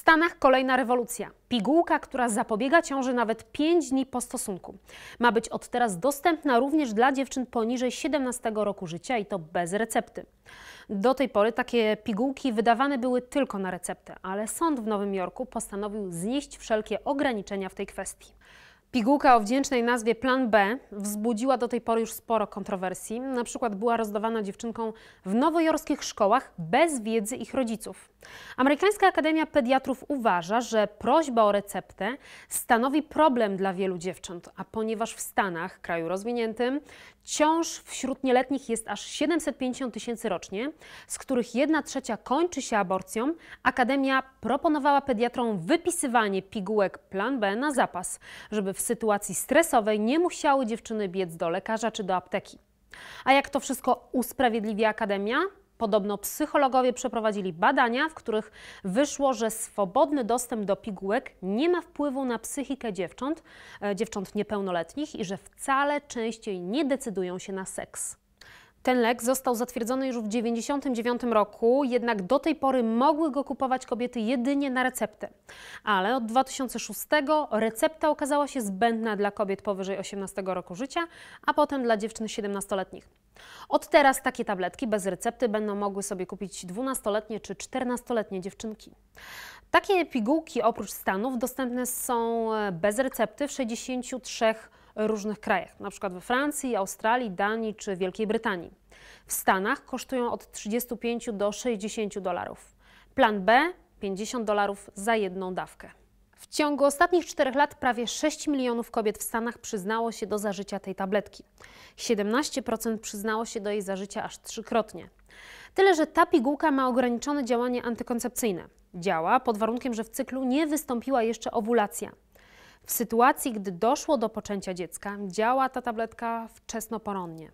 Stanach kolejna rewolucja. Pigułka, która zapobiega ciąży nawet 5 dni po stosunku. Ma być od teraz dostępna również dla dziewczyn poniżej 17 roku życia i to bez recepty. Do tej pory takie pigułki wydawane były tylko na receptę, ale sąd w Nowym Jorku postanowił znieść wszelkie ograniczenia w tej kwestii. Pigułka o wdzięcznej nazwie Plan B wzbudziła do tej pory już sporo kontrowersji. Na przykład była rozdawana dziewczynkom w nowojorskich szkołach bez wiedzy ich rodziców. Amerykańska Akademia Pediatrów uważa, że prośba o receptę stanowi problem dla wielu dziewcząt, a ponieważ w Stanach, kraju rozwiniętym, ciąż wśród nieletnich jest aż 750 tysięcy rocznie, z których 1 trzecia kończy się aborcją, Akademia proponowała pediatrom wypisywanie pigułek Plan B na zapas, żeby w sytuacji stresowej nie musiały dziewczyny biec do lekarza czy do apteki. A jak to wszystko usprawiedliwia Akademia? Podobno psychologowie przeprowadzili badania, w których wyszło, że swobodny dostęp do pigułek nie ma wpływu na psychikę dziewcząt, e, dziewcząt niepełnoletnich i że wcale częściej nie decydują się na seks. Ten lek został zatwierdzony już w 1999 roku, jednak do tej pory mogły go kupować kobiety jedynie na receptę. Ale od 2006 recepta okazała się zbędna dla kobiet powyżej 18 roku życia, a potem dla dziewczyn 17-letnich. Od teraz takie tabletki bez recepty będą mogły sobie kupić 12-letnie czy 14-letnie dziewczynki. Takie pigułki oprócz Stanów dostępne są e, bez recepty w 63 różnych krajach, przykład we Francji, Australii, Danii czy Wielkiej Brytanii. W Stanach kosztują od 35 do 60 dolarów. Plan B 50 dolarów za jedną dawkę. W ciągu ostatnich czterech lat prawie 6 milionów kobiet w Stanach przyznało się do zażycia tej tabletki. 17% przyznało się do jej zażycia aż trzykrotnie. Tyle, że ta pigułka ma ograniczone działanie antykoncepcyjne. Działa pod warunkiem, że w cyklu nie wystąpiła jeszcze owulacja. W sytuacji, gdy doszło do poczęcia dziecka, działa ta tabletka wczesnoporonnie.